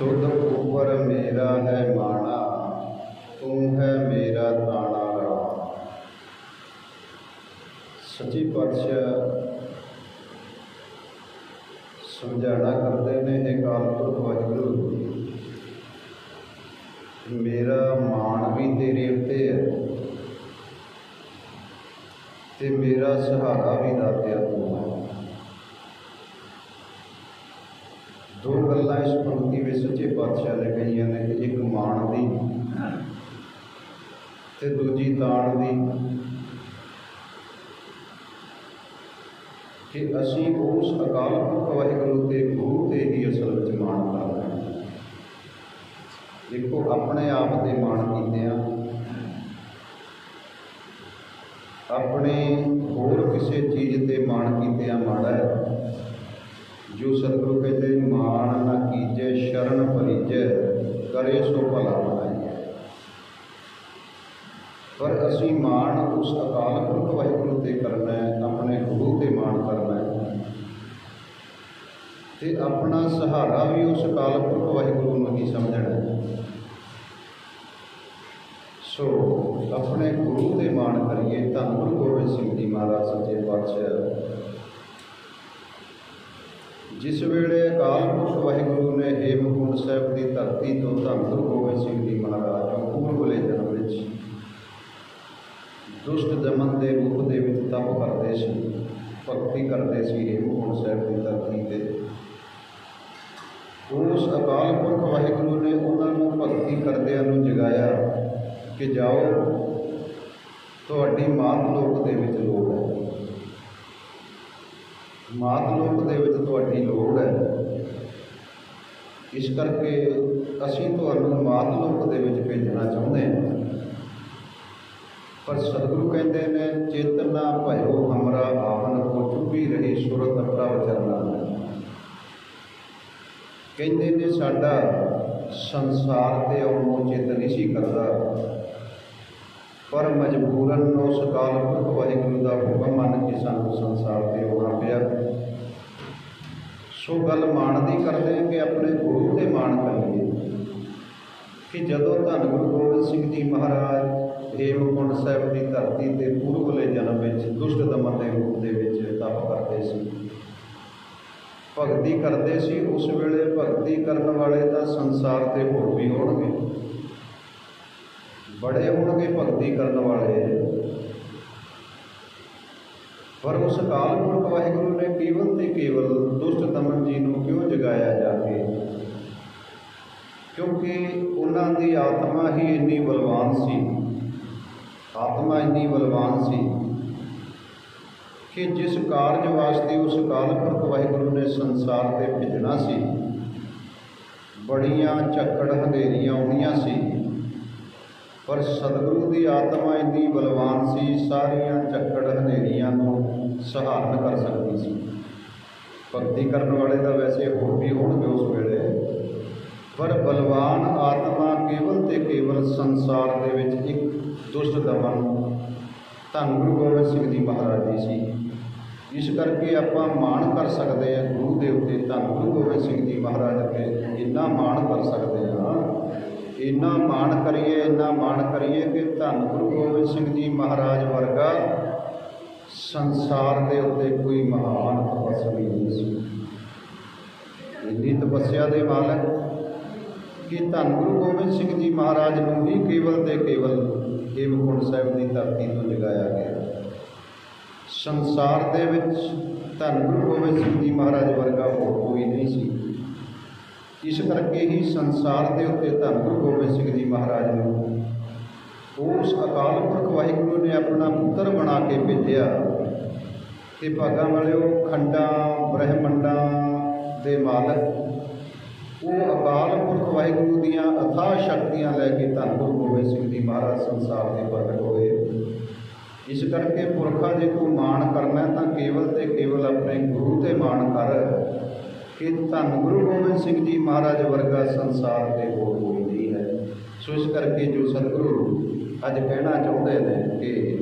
ਤੁਧ ਉਪਰ ਮੇਰਾ ਹੈ ਮਾਣਾ ਤੂੰ ਹੈ ਮੇਰਾ ਤਾਣਾ ਰਾ ਸੱਚੀ ਪਾਤਸ਼ਾਹ ਸਮਝਾਣਾ ਕਰਦੇ ਨੇ ਇਹ ਕਾਲਪੁਰਖ ਵਾਹਿਗੁਰੂ ਮੇਰਾ ਮਾਣ ਵੀ ਤੇਰੇ ਉੱਤੇ ਹੈ ਤੇ ਮੇਰਾ ਸਹਾਰਾ ਵੀ ਦਾਤਿਆ ਤੂੰ ਹੈ। ਦੋ ਗੱਲਾਂ ਇਸ ਪੰਕਤੀ ਵਿੱਚ ਸੱਚੇ ਪਾਤਸ਼ਾਹ ਨੇ ਕਹੀਆਂ ਨੇ ਕਿ ਇੱਕ ਮਾਣ ਦੀ ਤੇ ਦੂਜੀ ਤਾਣ ਦੀ। ਕਿ ਅਸੀਂ ਉਸ ਅਕਾਲ ਪੁਰਖ ਵਾਹਿਗੁਰੂ ਦੇ ਗੁਰੂ ਤੇ ਹੀ ਅਸਲ ਵਿੱਚ ਮਾਣ ਕਰਦੇ ਹਾਂ। ਦੇਖੋ, ਆਪਣੇ ਆਪ ਤੇ ਮਾਣ ਕੀਤੇ ਆ। ਆਪਣੇ ਹੋਰ ਕਿਸੇ ਚੀਜ਼ ਤੇ ਮਾਣ ਕੀਤੇ ਆ ਮਾੜਾ ਹੈ ਜੋ ਸਤਿਗੁਰੂ ਕਹਿੰਦੇ ਮਾਣ ਨਾ ਕੀਜੈ, ਸ਼ਰਨ ਪਰਿਜੈ ਕਰੇ ਸੋ ਭਲਾ ਬਣਾਈਐ। ਪਰ ਅਸੀਂ ਮਾਣ ਉਸ ਅਕਾਲ ਪੁਰਖ ਵਾਹਿਗੁਰੂ ਤੇ ਕਰਨਾ ਹੈ, ਆਪਣੇ ਗੁਰੂ ਤੇ ਮਾਣ ਕਰਨਾ ਹੈ। ਤੇ ਆਪਣਾ ਸਹਾਰਾ ਵੀ ਉਸ ਅਕਾਲ ਪੁਰਖ ਵਾਹਿਗੁਰੂ ਨੂੰ ਹੀ ਸਮਝਣਾ ਹੈ। ਸੋ ਆਪਣੇ ਗੁਰੂ ਦੇ ਮਾਣ ਕਰੀਏ, ਧੰਨ ਗੁਰੂ ਗੋਬਿੰਦ ਸਿੰਘ ਜੀ ਮਹਾਰਾਜ ਸੱਚੇ ਪਾਤਸ਼ਾਹ। ਜਿਸ ਵੇਲੇ ਅਕਾਲ ਪੁਰਖ ਵਾਹਿਗੁਰੂ ਨੇ ਹੇਮਕੁੰਟ ਸਾਹਿਬ ਦੀ ਧਰਤੀ ਤੋਂ ਧੰਨ ਗੁਰੂ ਗੋਬਿੰਦ ਸਿੰਘ ਜੀ ਮਹਾਰਾਜ ਨੂੰ ਪੂਰਬਲੇ ਜਨਮ ਵਿੱਚ ਦੁਸ਼ਟ ਦਮਨ ਦੇ ਰੂਪ ਦੇ ਵਿੱਚ ਤਪ ਕਰਦੇ ਸੀ, ਭਗਤੀ ਕਰਦੇ ਸੀ ਹੇਮਕੁੰਟ ਸਾਹਿਬ ਦੀ ਧਰਤੀ ਤੇ। ਉਸ ਅਕਾਲ ਪੁਰਖ ਵਾਹਿਗੁਰੂ ਨੇ ਉਹਨਾਂ ਨੂੰ ਭਗਤੀ ਕਰਦਿਆਂ ਨੂੰ ਜਗਾਇਆ ਕਿ ਜਾਓ, ਤੁਹਾਡੀ ਮਾਤ ਲੋਕ ਦੇ ਵਿੱਚ ਲੋੜ ਹੈ। ਮਾਤ ਲੋਕ ਦੇ ਵਿੱਚ ਤੁਹਾਡੀ ਲੋੜ ਹੈ। ਇਸ ਕਰਕੇ ਅਸੀਂ ਤੁਹਾਨੂੰ ਮਾਤ ਲੋਕ ਦੇ ਵਿੱਚ ਭੇਜਣਾ ਚਾਹੁੰਦੇ ਹਾਂ। ਪਰ ਸਤਿਗੁਰੂ ਕਹਿੰਦੇ ਨੇ, ਚੇਤਨਾ ਭਇਓ, ਹਮਰਾ ਆਵਨ ਕੋ ਚੁੱਪੀ ਰਹੀ ਸੁਰਤ ਅਪਰਾ ਵਿਚਰਨਾ ਕਹਿੰਦੇ ਨੇ, ਸਾਡਾ ਸੰਸਾਰ ਤੇ ਆਉਣ ਨੂੰ ਚਿੱਤ ਨਹੀਂ ਸੀ ਕਰਦਾ। ਪਰ ਮਜਬੂਰਨ ਉਸ ਕਾਲ ਵਾਹਿਗੁਰੂ ਦਾ ਹੁਕਮ ਮੰਨ ਕੇ ਸਾਨੂੰ ਸੰਸਾਰ ਤੇ ਆਉਣਾ ਪਿਆ। ਸੋ ਗੱਲ ਮਾਣ ਦੀ ਕਰਦੇ ਹਾਂ ਕਿ ਆਪਣੇ ਗੁਰੂ ਤੇ ਮਾਣ ਕਰੀਏ। ਕਿ ਜਦੋਂ ਧੰਨ ਗੁਰੂ ਗੋਬਿੰਦ ਸਿੰਘ ਜੀ ਮਹਾਰਾਜ ਹੇਮਕੁੰਡ ਸਾਹਿਬ ਦੀ ਧਰਤੀ ਤੇ ਪੂਰਬਲੇ ਜਨਮ ਵਿੱਚ ਦੁਸ਼ਟ ਦਮਨ ਦੇ ਰੂਪ ਦੇ ਵਿੱਚ ਤਪ ਕਰਦੇ ਸੀ। ਭਗਤੀ ਕਰਦੇ ਸੀ, ਉਸ ਵੇਲੇ ਭਗਤੀ ਕਰਨ ਵਾਲੇ ਤਾਂ ਸੰਸਾਰ ਤੇ ਹੋਰ ਵੀ ਹੋਣਗੇ। ਬੜੇ ਹੋਣਗੇ ਭਗਤੀ ਕਰਨ ਵਾਲੇ। ਪਰ ਉਸ ਕਾਲ ਪੁਰਖ ਵਾਹਿਗੁਰੂ ਨੇ ਕੇਵਲ ਤੇ ਕੇਵਲ ਦੁਸ਼ਟ ਦਮਨ ਜੀ ਨੂੰ ਕਿਉਂ ਜਗਾਇਆ ਜਾ ਕੇ ਕਿਉਂਕਿ ਉਹਨਾਂ ਦੀ ਆਤਮਾ ਹੀ ਇੰਨੀ ਬਲਵਾਨ ਸੀ। ਆਤਮਾ ਇੰਨੀ ਬਲਵਾਨ ਸੀ ਕਿ ਜਿਸ ਕਾਰਜ ਵਾਸਤੇ ਉਸ ਕਾਲ ਪੁਰਖ ਵਾਹਿਗੁਰੂ ਨੇ ਸੰਸਾਰ ਤੇ ਭੇਜਣਾ ਸੀ, ਬੜੀਆਂ ਝੱਕੜ ਹਨੇਰੀਆਂ ਆਉਣੀਆਂ ਸੀ ਪਰ ਸਤਿਗੁਰੂ ਦੀ ਆਤਮਾ ਇੰਨੀ ਬਲਵਾਨ ਸੀ, ਸਾਰੀਆਂ ਝੱਕੜ ਹਨੇਰੀਆਂ ਨੂੰ ਸਹਾਰਨ ਕਰ ਸਕਦੀ ਸੀ। ਭਗਤੀ ਕਰਨ ਵਾਲੇ ਤਾਂ ਵੈਸੇ ਹੋਰ ਵੀ ਹੋਣਗੇ ਉਸ ਵੇਲੇ। ਪਰ ਬਲਵਾਨ ਆਤਮਾ ਕੇਵਲ ਤੇ ਕੇਵਲ ਸੰਸਾਰ ਦੇ ਵਿੱਚ ਇੱਕ ਦੁਸ਼ਟ ਦਮਨ ਧੰਨ ਗੁਰੂ ਗੋਬਿੰਦ ਸਿੰਘ ਜੀ ਮਹਾਰਾਜ ਜੀ ਸੀ। ਇਸ ਕਰਕੇ ਆਪਾਂ ਮਾਣ ਕਰ ਸਕਦੇ ਹਾਂ ਗੁਰੂ ਦੇ ਉੱਤੇ, ਧੰਨ ਗੁਰੂ ਗੋਬਿੰਦ ਸਿੰਘ ਜੀ ਮਹਾਰਾਜ ਤੇ ਇੰਨਾ ਮਾਣ ਕਰ ਸਕਦੇ ਹਾਂ ਇੰਨਾ ਮਾਣ ਕਰੀਏ, ਇੰਨਾ ਮਾਣ ਕਰੀਏ ਕਿ ਧੰਨ ਗੁਰੂ ਗੋਬਿੰਦ ਸਿੰਘ ਜੀ ਮਹਾਰਾਜ ਵਰਗਾ ਸੰਸਾਰ ਦੇ ਉੱਤੇ ਕੋਈ ਮਹਾਨ ਤਪਸਵੀ ਨਹੀਂ ਸੀ। ਇੰਨੀ ਤਪੱਸਿਆ ਦੇ ਮਾਲਕ ਕਿ ਧੰਨ ਗੁਰੂ ਗੋਬਿੰਦ ਸਿੰਘ ਜੀ ਮਹਾਰਾਜ ਨੂੰ ਹੀ ਕੇਵਲ ਤੇ ਕੇਵਲ ਹੇਮਕੁੰਟ ਸਾਹਿਬ ਦੀ ਧਰਤੀ ਤੋਂ ਜਗਾਇਆ ਗਿਆ। ਸੰਸਾਰ ਦੇ ਵਿੱਚ ਧੰਨ ਗੁਰੂ ਗੋਬਿੰਦ ਸਿੰਘ ਜੀ ਮਹਾਰਾਜ ਵਰਗਾ ਹੋਰ ਕੋਈ ਨਹੀਂ ਸੀ। ਇਸ ਕਰਕੇ ਹੀ ਸੰਸਾਰ ਦੇ ਉੱਤੇ ਧੰਨ ਗੁਰੂ ਗੋਬਿੰਦ ਸਿੰਘ ਜੀ ਮਹਾਰਾਜ ਨੂੰ ਉਸ ਅਕਾਲ ਪੁਰਖ ਵਾਹਿਗੁਰੂ ਨੇ ਆਪਣਾ ਪੁੱਤਰ ਬਣਾ ਕੇ ਭੇਜਿਆ। ਤੇ ਭਾਗਾਂ ਵਾਲਿਓ, ਖੰਡਾਂ, ਬ੍ਰਹਿਮੰਡਾਂ ਦੇ ਮਾਲਕ, ਉਹ ਅਕਾਲ ਪੁਰਖ ਵਾਹਿਗੁਰੂ ਦੀਆਂ ਅਥਾ ਸ਼ਕਤੀਆਂ ਲੈ ਕੇ ਧੰਨ ਗੁਰੂ ਗੋਬਿੰਦ ਸਿੰਘ ਜੀ ਮਹਾਰਾਜ ਸੰਸਾਰ ਦੇ ਪ੍ਰਗਟ ਹੋਏ। ਇਸ ਕਰਕੇ ਪੁਰਖਾਂ ਜੇ ਤੂੰ ਮਾਣ ਕਰਨਾ ਤਾਂ ਕੇਵਲ ਤੇ ਕੇਵਲ ਆਪਣੇ ਗੁਰੂ ਤੇ ਮਾਣ ਕਰ। ਇਹ ਧੰਨ ਗੁਰੂ ਗੋਬਿੰਦ ਸਿੰਘ ਜੀ ਮਹਾਰਾਜ ਵਰਗਾ ਸੰਸਾਰ ਦੇ ਹੋਰ ਕੋਈ ਨਹੀਂ ਹੈ। ਸੋ ਇਸ ਕਰਕੇ ਜੋ ਸਤਿਗੁਰੂ ਅੱਜ ਕਹਿਣਾ ਚਾਹੁੰਦੇ ਨੇ ਕਿ